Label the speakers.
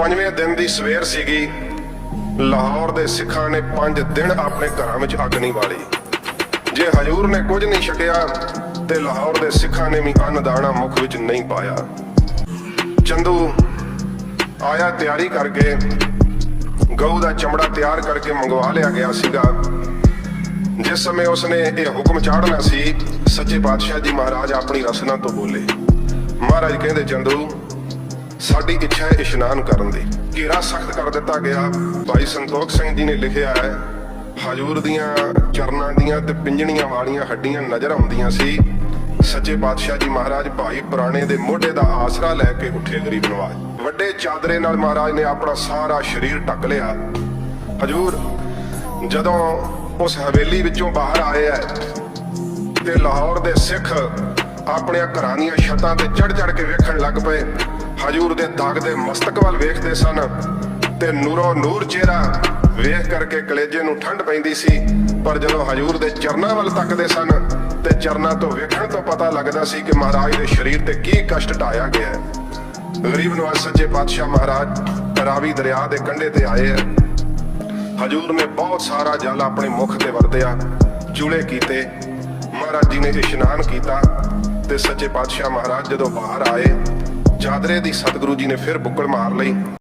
Speaker 1: ਪੰਜਵੇਂ ਦਿਨ ਦੀ ਸਵੇਰ ਸੀਗੀ। ਲਾਹੌਰ ਦੇ ਸਿੱਖਾਂ ਨੇ 5 ਦਿਨ ਆਪਣੇ ਘਰਾਂ ਵਿੱਚ ਅੱਗ ਨਹੀਂ ਬਾਲੀ। ਜੇ ਹਜੂਰ ਨੇ ਕੁਝ ਨਹੀਂ ਛਕਿਆ, ਤੇ ਲਾਹੌਰ ਦੇ ਸਿੱਖਾਂ ਨੇ ਵੀ ਅੰਨ ਦਾਣਾ ਮੁਖ ਵਿੱਚ ਨਹੀਂ ਪਾਇਆ। ਚੰਦੂ ਆਇਆ ਤਿਆਰੀ ਕਰਕੇ, ਗਊ ਦਾ ਚਮੜਾ ਤਿਆਰ ਕਰਕੇ ਮੰਗਵਾ ਲਿਆ ਗਿਆ ਸੀਗਾ। ਜਿਸ ਸਮੇਂ ਉਸਨੇ ਇਹ ਹੁਕਮ ਚਾੜਨਾ ਸੀ, ਸੱਚੇ ਪਾਤਸ਼ਾਹ ਜੀ ਮਹਾਰਾਜ ਆਪਣੀ ਰਸਨਾ ਤੋਂ ਬੋਲੇ। ਮਹਾਰਾਜ ਕਹਿੰਦੇ, ਚੰਦੂ ਸਾਡੀ ਇੱਛਾ ਹੈ ਇਸ਼ਨਾਨ ਕਰਨ ਦੀ। ਘੇਰਾ ਸਖਤ ਕਰ ਦਿੱਤਾ ਗਿਆ। ਭਾਈ ਸੰਤੋਖ ਸਿੰਘ ਜੀ ਨੇ ਲਿਖਿਆ ਹੈ, ਹਜੂਰ ਦੀਆਂ ਚਰਨਾਂ ਦੀਆਂ ਤੇ ਪਿੰਜਣੀਆਂ ਵਾਲੀਆਂ ਹੱਡੀਆਂ ਨਜ਼ਰ ਆਉਂਦੀਆਂ ਸੀ। ਸੱਚੇ ਪਾਤਸ਼ਾਹ ਜੀ ਮਹਾਰਾਜ, ਭਾਈ ਪੁਰਾਣੇ ਦੇ ਮੋਢੇ ਦਾ ਆਸਰਾ ਲੈ ਕੇ ਉੱਠੇ ਗਰੀਬ ਨਵਾਜ। ਵੱਡੇ ਚਾਦਰੇ ਨਾਲ ਮਹਾਰਾਜ ਨੇ ਆਪਣਾ ਸਾਰਾ ਸਰੀਰ ਢੱਕ ਲਿਆ। ਹਜੂਰ, ਜਦੋਂ ਉਸ ਹਵੇਲੀ ਵਿੱਚੋਂ ਬਾਹਰ ਆਏ ਐ ਤੇ ਲਾਹੌਰ ਦੇ ਸਿੱਖ ਆਪਣੀਆਂ ਘਰਾਂ ਦੀਆਂ ਛੱਤਾਂ ਤੇ ਚੜ ਚੜ ਕੇ ਵੇਖਣ ਲੱਗ ਪਏ। ਹਜੂਰ ਦੇ ਦਾਗ ਦੇ ਮਸਤਕ ਵੱਲ ਵੇਖਦੇ ਸਨ ਤੇ ਨੂਰੋ ਨੂਰ ਚਿਹਰਾ ਵੇਖ ਕਰਕੇ ਕਲੇਜੇ ਨੂੰ ਠੰਡ ਪੈਂਦੀ ਸੀ। ਪਰ ਜਦੋਂ ਹਜੂਰ ਦੇ ਚਰਨਾਂ ਵੱਲ ਤੱਕਦੇ ਸਨ ਤੇ ਚਰਨਾਂ ਤੋਂ ਵੇਖਣ ਤੋਂ ਪਤਾ ਲੱਗਦਾ ਸੀ ਕਿ ਮਹਾਰਾਜ ਦੇ ਸਰੀਰ ਤੇ ਕੀ ਕਸ਼ਟ ਢਾਇਆ ਗਿਆ ਹੈ। ਗਰੀਬ ਨਵਾਜ਼ ਸੱਚੇ ਪਾਤਸ਼ਾਹ ਮਹਾਰਾਜ ਰਾਵੀ ਦਰਿਆ ਦੇ ਕੰਢੇ ਤੇ ਆਏ ਹੈ। ਹਜੂਰ ਨੇ ਬਹੁਤ ਸਾਰਾ ਜਲ ਆਪਣੇ ਮੁਖ ਤੇ ਵਰਤਿਆ, ਚੂਲੇ ਕੀਤੇ। ਮਹਾਰਾਜ ਜੀ ਨੇ ਇਸ਼ਨਾਨ ਕੀਤਾ। ਤੇ ਸੱਚੇ ਪਾਤਸ਼ਾਹ ਮਹਾਰਾਜ ਜਦੋਂ ਬਾਹਰ ਆਏ, ਚਾਦਰੇ ਦੀ ਸਤਿਗੁਰੂ ਜੀ ਨੇ ਫਿਰ ਬੁੱਕਲ ਮਾਰ ਲਈ।